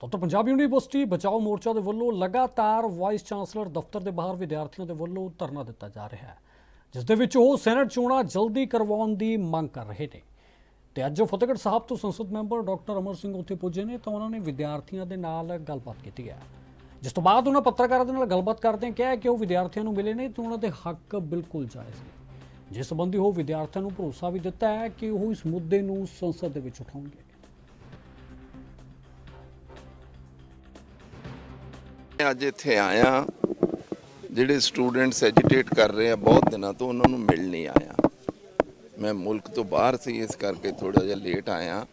ਤਾਂ ਉੱਤਰ ਪੰਜਾਬ ਯੂਨੀਵਰਸਿਟੀ ਬਚਾਓ ਮੋਰਚਾ ਦੇ ਵੱਲੋਂ ਲਗਾਤਾਰ ਵਾਈਸ ਚਾਂਸਲਰ ਦਫ਼ਤਰ ਦੇ ਬਾਹਰ ਵਿਦਿਆਰਥੀਆਂ ਦੇ ਵੱਲੋਂ ਧਰਨਾ ਦਿੱਤਾ ਜਾ ਰਿਹਾ ਹੈ, ਜਿਸ ਦੇ ਵਿੱਚ ਉਹ ਸੈਨੇਟ ਚੋਣਾਂ ਜਲਦੀ ਕਰਵਾਉਣ ਦੀ ਮੰਗ ਕਰ ਰਹੇ ਨੇ। ਤੇ ਅੱਜ ਫਤਿਹਗੜ੍ਹ ਸਾਹਿਬ ਤੋਂ ਸੰਸਦ ਮੈਂਬਰ ਡਾਕਟਰ ਅਮਰ ਸਿੰਘ ਉੱਥੇ ਪੁੱਜੇ ਨੇ, ਤਾਂ ਉਹਨਾਂ ਨੇ ਵਿਦਿਆਰਥੀਆਂ ਦੇ ਨਾਲ ਗੱਲਬਾਤ ਕੀਤੀ ਹੈ। ਜਿਸ ਤੋਂ ਬਾਅਦ ਉਹਨਾਂ ਪੱਤਰਕਾਰਾਂ ਦੇ ਨਾਲ ਗੱਲਬਾਤ ਕਰਦੇ ਕਿਹਾ ਕਿ ਉਹ ਵਿਦਿਆਰਥੀਆਂ ਨੂੰ ਮਿਲੇ ਨੇ ਤੇ ਉਹਨਾਂ ਦੇ ਹੱਕ ਬਿਲਕੁਲ ਜਾਇਜ਼ ਨੇ। ਜਿਸ ਸੰਬੰਧੀ ਉਹ ਵਿਦਿਆਰਥੀਆਂ ਨੂੰ ਭਰੋਸਾ ਵੀ ਦਿੱਤਾ ਹੈ ਕਿ ਉਹ ਇਸ ਮੁੱਦੇ ਨੂੰ ਸੰਸਦ ਦੇ ਵਿੱਚ ਉਠਾਉਣਗੇ। ਅੱਜ ਇੱਥੇ ਆਇਆ ਜਿਹੜੇ ਸਟੂਡੈਂਟਸ ਐਜੀਟੇਟ ਕਰ ਰਹੇ ਆ ਬਹੁਤ ਦਿਨਾਂ ਤੋਂ ਉਹਨਾਂ ਨੂੰ ਮਿਲ ਨਹੀਂ ਆਇਆ। ਮੈਂ ਮੁਲਕ ਤੋਂ ਬਾਹਰ ਸੀ, ਇਸ ਕਰਕੇ ਥੋੜਾ ਜਿਹਾ ਲੇਟ ਆਇਆ।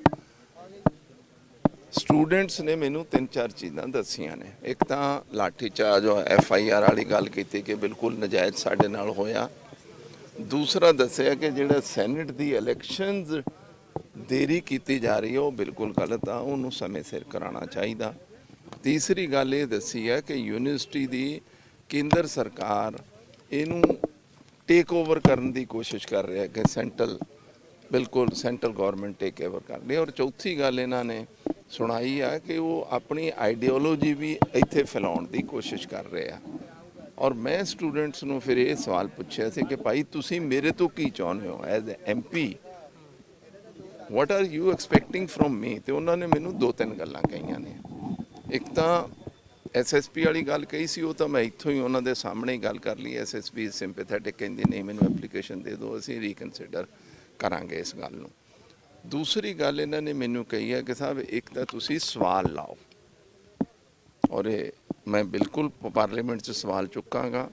ਸਟੂਡੈਂਟਸ ਨੇ ਮੈਨੂੰ ਤਿੰਨ ਚਾਰ ਚੀਜ਼ਾਂ ਦੱਸੀਆਂ ਨੇ। ਇੱਕ ਤਾਂ lathi charge F I R ਵਾਲੀ ਗੱਲ ਕੀਤੀ ਕਿ ਬਿਲਕੁਲ ਨਜਾਇਜ਼ ਸਾਡੇ ਨਾਲ ਹੋਇਆ। ਦੂਸਰਾ ਦੱਸਿਆ ਕਿ ਜਿਹੜਾ ਸੈਨੇਟ ਦੀ ਇਲੈਕਸ਼ਨਸ ਦੇਰੀ ਕੀਤੀ ਜਾ ਰਹੀ ਹੈ ਉਹ ਬਿਲਕੁਲ ਗਲਤ ਆ, ਉਹਨੂੰ ਸਮੇਂ ਸਿਰ ਕਰਾਉਣਾ ਚਾਹੀਦਾ। ਤੀਸਰੀ ਗੱਲ ਇਹ ਦੱਸੀ ਹੈ ਕਿ ਯੂਨੀਵਰਸਿਟੀ ਦੀ ਕੇਂਦਰ ਸਰਕਾਰ ਇਹਨੂੰ ਟੇਕ ਓਵਰ ਕਰਨ ਦੀ ਕੋਸ਼ਿਸ਼ ਕਰ ਰਿਹਾ ਹੈ ਕਿ ਸੈਂਟਰਲ, ਬਿਲਕੁਲ ਸੈਂਟਰਲ ਗਵਰਨਮੈਂਟ ਟੇਕ ਓਵਰ ਕਰ ਰਹੀ ਔਰ ਚੌਥੀ ਗੱਲ ਇਹਨਾਂ ਨੇ ਸੁਣਾਈ ਆ ਕਿ ਉਹ ਆਪਣੀ ਆਈਡੀਓਲੋਜੀ ਵੀ ਇੱਥੇ ਫੈਲਾਉਣ ਦੀ ਕੋਸ਼ਿਸ਼ ਕਰ ਰਹੇ ਆ। ਔਰ ਮੈਂ ਸਟੂਡੈਂਟਸ ਨੂੰ ਫਿਰ ਇਹ ਸਵਾਲ ਪੁੱਛਿਆ ਸੀ ਕਿ ਭਾਈ ਤੁਸੀਂ ਮੇਰੇ ਤੋਂ ਕੀ ਚਾਹੁੰਦੇ ਹੋ as MP what are you expecting from me ਤੇ ਉਹਨਾਂ ਨੇ ਮੈਨੂੰ ਦੋ ਤਿੰਨ ਗੱਲਾਂ ਕਹੀਆਂ ਨੇ। ਇੱਕ ਤਾਂ ਐਸਐਸਪੀ ਵਾਲੀ ਗੱਲ ਕਹੀ ਸੀ, ਉਹ ਤਾਂ ਮੈਂ ਇੱਥੋਂ ਹੀ ਉਹਨਾਂ ਦੇ ਸਾਹਮਣੇ ਹੀ ਗੱਲ ਕਰ ਲਈ। ਐਸਐਸਪੀ ਸਿੰਪੈਥੈਟਿਕ ਕਹਿੰਦੀ, ਨਹੀਂ, ਮੈਨੂੰ ਐਪਲੀਕੇਸ਼ਨ ਦੇ ਦਿਓ, ਅਸੀਂ ਰੀਕਨਸੀਡਰ ਕਰਾਂਗੇ ਇਸ ਗੱਲ ਨੂੰ। ਦੂਸਰੀ ਗੱਲ ਇਹਨਾਂ ਨੇ ਮੈਨੂੰ ਕਹੀ ਹੈ ਕਿ ਸਾਹਿਬ, ਇੱਕ ਤਾਂ ਤੁਸੀਂ ਸਵਾਲ ਲਾਓ। ਔਰ ਇਹ ਮੈਂ ਬਿਲਕੁਲ ਪਾਰਲੀਮੈਂਟ 'ਚ ਸਵਾਲ ਚੁੱਕਾਂਗਾ।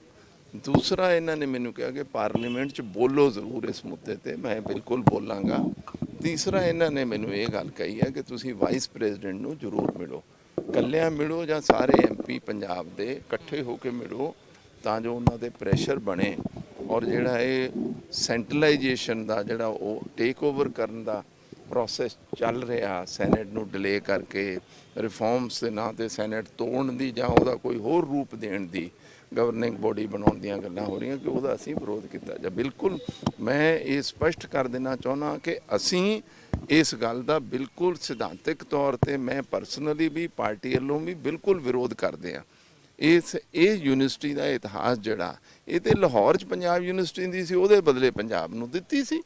ਦੂਸਰਾ ਇਹਨਾਂ ਨੇ ਮੈਨੂੰ ਕਿਹਾ ਕਿ ਪਾਰਲੀਮੈਂਟ 'ਚ ਬੋਲੋ ਜ਼ਰੂਰ ਇਸ ਮੁੱਦੇ ਤੇ, ਮੈਂ ਬਿਲਕੁਲ ਬੋਲਾਂਗਾ। ਤੀਸਰਾ ਇਹਨਾਂ ਨੇ ਮੈਨੂੰ ਇਹ ਗੱਲ ਕਹੀ ਹੈ ਕਿ ਤੁਸੀਂ ਵਾਈਸ ਪ੍ਰੈਜ਼ੀਡੈਂਟ ਨੂੰ ਜ਼ਰੂਰ ਮਿਲੋ। ਕੱਲਿਆਂ ਮਿਲੋ ਜਾਂ ਸਾਰੇ ਐਮਪੀ ਪੰਜਾਬ ਦੇ ਇਕੱਠੇ ਹੋ ਕੇ ਮਿਲੋ ਤਾਂ ਜੋ ਉਹਨਾਂ ਦੇ ਪ੍ਰੈਸ਼ਰ ਬਣੇ ਔਰ ਜਿਹੜਾ ਇਹ ਸੈਂਟਰਲਾਈਜੇਸ਼ਨ ਦਾ ਜਿਹੜਾ ਉਹ ਟੇਕ ਓਵਰ ਕਰਨ ਦਾ ਪ੍ਰੋਸੈਸ ਚੱਲ ਰਿਹਾ ਸੈਨੇਟ ਨੂੰ ਡਿਲੇ ਕਰਕੇ ਰਿਫਾਰਮਸ ਦੇ ਨਾਂ ਤੇ ਸੈਨੇਟ ਤੋੜਨ ਦੀ ਜਾਂ ਉਹਦਾ ਕੋਈ ਹੋਰ ਰੂਪ ਦੇਣ ਦੀ ਗਵਰਨਿੰਗ ਬੋਡੀ ਬਣਾਉਣ ਦੀਆਂ ਗੱਲਾਂ ਹੋ ਰਹੀਆਂ ਕਿ ਉਹਦਾ ਅਸੀਂ ਵਿਰੋਧ ਕੀਤਾ। ਜਾ ਬਿਲਕੁਲ ਮੈਂ ਇਹ ਸਪਸ਼ਟ ਕਰ ਦੇਣਾ ਚਾਹੁੰਦਾ ਕਿ ਅਸੀਂ ਇਸ ਗੱਲ ਦਾ ਬਿਲਕੁਲ ਸਿਧਾਂਤਕ ਤੌਰ ਤੇ ਮੈਂ ਪਰਸਨਲੀ ਵੀ ਪਾਰਟੀ ਵੱਲੋਂ ਵੀ ਬਿਲਕੁਲ ਵਿਰੋਧ ਕਰਦੇ ਆ ਇਸ, ਇਹ ਯੂਨੀਵਰਸਿਟੀ ਦਾ ਇਤਿਹਾਸ ਜਿਹੜਾ, ਇਹ ਤੇ ਲਾਹੌਰ ਚ ਪੰਜਾਬ ਯੂਨੀਵਰਸਿਟੀ ਦੀ ਸੀ, ਉਹਦੇ ਬਦਲੇ ਪੰਜਾਬ ਨੂੰ ਦਿੱਤੀ ਸੀ।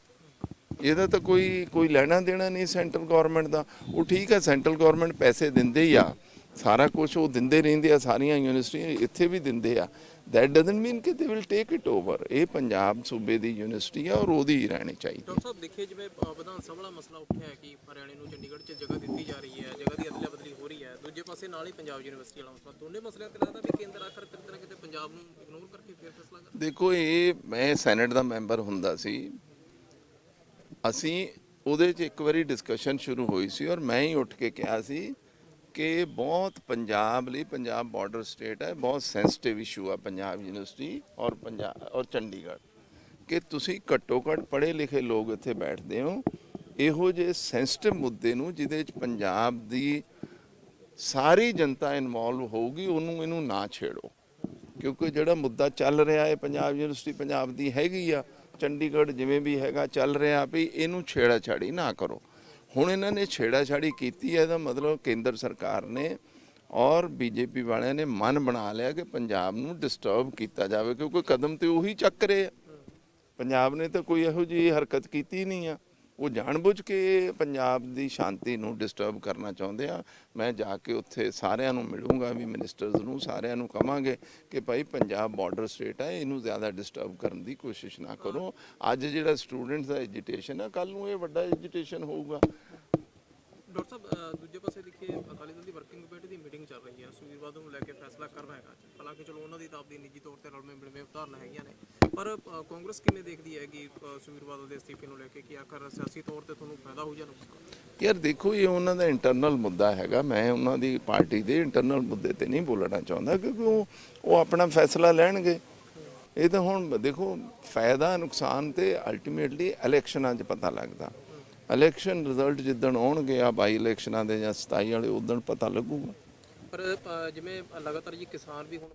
ਇਹਦਾ ਤਾਂ ਕੋਈ ਕੋਈ ਲੈਣਾ ਦੇਣਾ ਨਹੀਂ ਸੈਂਟਰਲ ਗਵਰਨਮੈਂਟ ਦਾ। ਉਹ ਠੀਕ ਹੈ, ਸੈਂਟਰਲ ਗਵਰਨਮੈਂਟ ਪੈਸੇ ਦਿੰਦੇ ਹੀ ਆ। ਸਾਰਾ ਕੁਝ ਉਹ ਦਿੰਦੇ ਰਹਿੰਦੇ ਆ, ਸਾਰੀਆਂ ਯੂਨੀਵਰਸਿਟੀਆਂ ਇੱਥੇ ਵੀ ਦਿੰਦੇ ਆ। ਦੈਟ ਡਸਨਟ ਮੀਨ ਕਿ they will take it over ਇਹ ਪੰਜਾਬ ਸੂਬੇ ਦੀ ਯੂਨੀਵਰਸਿਟੀ ਆ ਔਰ ਉਹਦੀ ਹੀ ਰਹਿਣੀ ਚਾਹੀਦੀ ਡਾਕਟਰ ਸਾਹਿਬ ਦੇਖਿਏ ਜਿਵੇਂ ਵਿਧਾਨ ਸਭਾ ਵਾਲਾ ਮਸਲਾ ਉੱਠਿਆ ਹੈ ਕਿ ਹਰਿਆਣੇ ਨੂੰ ਚੰਡੀਗੜ੍ਹ 'ਚ ਜਗ੍ਹਾ ਦਿੱਤੀ ਜਾ ਰਹੀ ਹੈ ਜਗ੍ਹਾ ਦੀ ਅਦਲਾ ਬਦਲੀ ਹੋ ਰਹੀ ਹੈ। ਦੂਜੇ ਪਾਸੇ ਨਾਲ ਹੀ ਪੰਜਾਬ ਯੂਨੀਵਰਸਿਟੀ ਵਾਲਾ ਮਸਲਾ ਦੋਨੇ ਮਸਲਿਆਂ ਤੇ ਲੱਗਦਾ ਵੀ ਕੇਂਦਰ ਆਖਰ ਕਿਤੇ ਨਾ ਕਿਤੇ ਪੰਜਾਬ ਨੂੰ ਇਗਨੋਰ ਕਰਕੇ ਫਿਰ ਫੈਸਲਾ ਕਰ ਦੇਖੋ ਇਹ ਮੈਂ ਸੈਨੇਟ ਦਾ ਮੈਂਬਰ ਹੁੰਦਾ ਸੀ। ਅਸੀਂ ਉਹਦੇ 'ਚ ਇੱਕ ਵਾਰੀ ਡਿਸਕਸ਼ਨ ਸ਼ੁਰੂ ਹੋਈ ਸੀ ਔਰ ਮੈਂ ਹੀ ਉੱਠ ਕੇ ਕਿਹਾ ਸੀ ਕਿ ਬਹੁਤ ਪੰਜਾਬ ਲਈ ਪੰਜਾਬ ਬਾਰਡਰ ਸਟੇਟ ਹੈ, ਬਹੁਤ ਸੈਂਸਿਟਿਵ ਇਸ਼ੂ ਆ ਪੰਜਾਬ ਯੂਨੀਵਰਸਿਟੀ ਔਰ ਪੰਜਾਬ ਔਰ ਚੰਡੀਗੜ੍ਹ। ਕਿ ਤੁਸੀਂ ਘੱਟੋ ਘੱਟ ਪੜ੍ਹੇ ਲਿਖੇ ਲੋਕ ਇੱਥੇ ਬੈਠਦੇ ਹੋ, ਇਹੋ ਜਿਹੇ ਸੈਂਸਿਟਿਵ ਮੁੱਦੇ ਨੂੰ ਜਿਹਦੇ 'ਚ ਪੰਜਾਬ ਦੀ ਸਾਰੀ ਜਨਤਾ ਇਨਵੋਲਵ ਹੋਊਗੀ, ਉਹਨੂੰ ਇਹਨੂੰ ਨਾ ਛੇੜੋ। ਕਿਉਂਕਿ ਜਿਹੜਾ ਮੁੱਦਾ ਚੱਲ ਰਿਹਾ ਹੈ, ਪੰਜਾਬ ਯੂਨੀਵਰਸਿਟੀ ਪੰਜਾਬ ਦੀ ਹੈਗੀ ਆ, ਚੰਡੀਗੜ੍ਹ ਜਿਵੇਂ ਵੀ ਹੈਗਾ ਚੱਲ ਰਿਹਾ ਵੀ ਇਹਨੂੰ ਛੇੜਾ ਛਾੜੀ ਨਾ ਕਰੋ। ਹੁਣ ਇਹਨਾਂ ਨੇ ਛੇੜਾ ਛਾੜੀ ਕੀਤੀ ਹੈ ਇਹਦਾ ਮਤਲਬ ਕੇਂਦਰ ਸਰਕਾਰ ਨੇ ਔਰ ਬੀਜੇਪੀ ਵਾਲਿਆਂ ਨੇ ਮਨ ਬਣਾ ਲਿਆ ਕਿ ਪੰਜਾਬ ਨੂੰ ਡਿਸਟਰਬ ਕੀਤਾ ਜਾਵੇ, ਕਿਉਂਕਿ ਕਦਮ ਤੇ ਉਹੀ ਚੱਕ ਰਹੇ ਆ। ਪੰਜਾਬ ਨੇ ਤਾਂ ਕੋਈ ਇਹੋ ਜਿਹੀ ਹਰਕਤ ਕੀਤੀ ਨਹੀਂ ਆ। ਉਹ ਜਾਣਬੁੱਝ ਕੇ ਪੰਜਾਬ ਦੀ ਸ਼ਾਂਤੀ ਨੂੰ ਡਿਸਟਰਬ ਕਰਨਾ ਚਾਹੁੰਦੇ ਆ। ਮੈਂ ਜਾ ਕੇ ਉੱਥੇ ਸਾਰਿਆਂ ਨੂੰ ਮਿਲੂੰਗਾ, ਵੀ ਮਿਨਿਸਟਰਸ ਨੂੰ ਸਾਰਿਆਂ ਨੂੰ ਕਵਾਂਗੇ ਕਿ ਭਾਈ ਪੰਜਾਬ ਬਾਰਡਰ ਸਟੇਟ ਹੈ ਇਹਨੂੰ ਜ਼ਿਆਦਾ ਡਿਸਟਰਬ ਕਰਨ ਦੀ ਕੋਸ਼ਿਸ਼ ਨਾ ਕਰੋ। ਅੱਜ ਜਿਹੜਾ ਸਟੂਡੈਂਟਸ ਦਾ ਐਜੀਟੇਸ਼ਨ ਹੈ ਕੱਲ ਨੂੰ ਇਹ ਵੱਡਾ ਐਜੀਟੇਸ਼ਨ ਹੋਊਗਾ। ਡਾਕਟਰ ਸਾਹਿਬ ਦੂਜੇ ਪਾਸੇ ਦੇਖੀਏ, ਅਕਾਲੀ ਦਲ ਦੀ ਵਰਕਿੰਗ ਕਮੇਟੀ ਦੀ ਮੀਟਿੰਗ ਚੱਲ ਰਹੀ ਹੈ ਸੁਖਬੀਰ ਬਾਦਲ ਨੂੰ ਲੈ ਕੇ ਫੈਸਲਾ ਕਰਨਾ ਹੈਗਾ ਹਾਲਾਂਕਿ ਚਲੋ, ਉਹਨਾਂ ਦੀ ਤਾਂ ਆਪਦੀ ਨਿੱਜੀ ਤੌਰ ਤੇ ਰਲਵੇਂ ਮਿਲਵੇਂ ਉਦਾਹਰਨਾਂ ਹੈਗੀਆਂ ਨੇ। ਪਰ ਅ, ਕਾਂਗਰਸ ਕਿਵੇਂ ਦੇਖਦੀ ਹੈ ਕਿ ਅ, ਸੁਖਬੀਰ ਬਾਦਲ ਦੇ ਅਸਤੀਫੇ ਨੂੰ ਲੈ ਕੇ ਕਿ ਆਖਰ ਸਿਆਸੀ ਤੌਰ ਤੇ ਤੁਹਾਨੂੰ ਫਾਇਦਾ ਹੋ ਜਾਂ ਨੁਕਸਾਨ? ਯਾਰ ਦੇਖੋ ਇਹ ਉਹਨਾਂ ਦਾ ਇੰਟਰਨਲ ਮੁੱਦਾ ਹੈਗਾ। ਮੈਂ ਉਹਨਾਂ ਦੀ ਪਾਰਟੀ ਦੇ ਇੰਟਰਨਲ ਮੁੱਦੇ ਤੇ ਨਹੀਂ ਬੋਲਣਾ ਚਾਹੁੰਦਾ ਕਿਉਂਕਿ ਉਹ ਉਹ ਆਪਣਾ ਫੈਸਲਾ ਲੈਣਗੇ। ਇਹ ਤਾਂ ਹੁਣ ਦੇਖੋ ਫਾਇਦਾ ਨੁਕਸਾਨ ਤੇ ਅਲਟੀਮੇਟਲੀ ਇਲੈਕਸ਼ਨਾਂ 'ਚ ਪਤਾ ਲੱਗਦਾ। ਇਲੈਕਸ਼ਨ ਰਿਜ਼ਲਟ ਜਿੱਦਣ ਆਉਣਗੇ ਆ ਬਾਈ ਇਲੈਕਸ਼ਨਾਂ ਦੇ ਜਾਂ 27 ਵਾਲੇ ਉਦੋਂ ਪਤਾ ਲੱਗੂਗਾ। ਪਰ ਅ, ਜਿਵੇਂ ਲਗਾਤਾਰ ਜੀ ਕਿਸਾਨ ਵੀ ਹੁਣ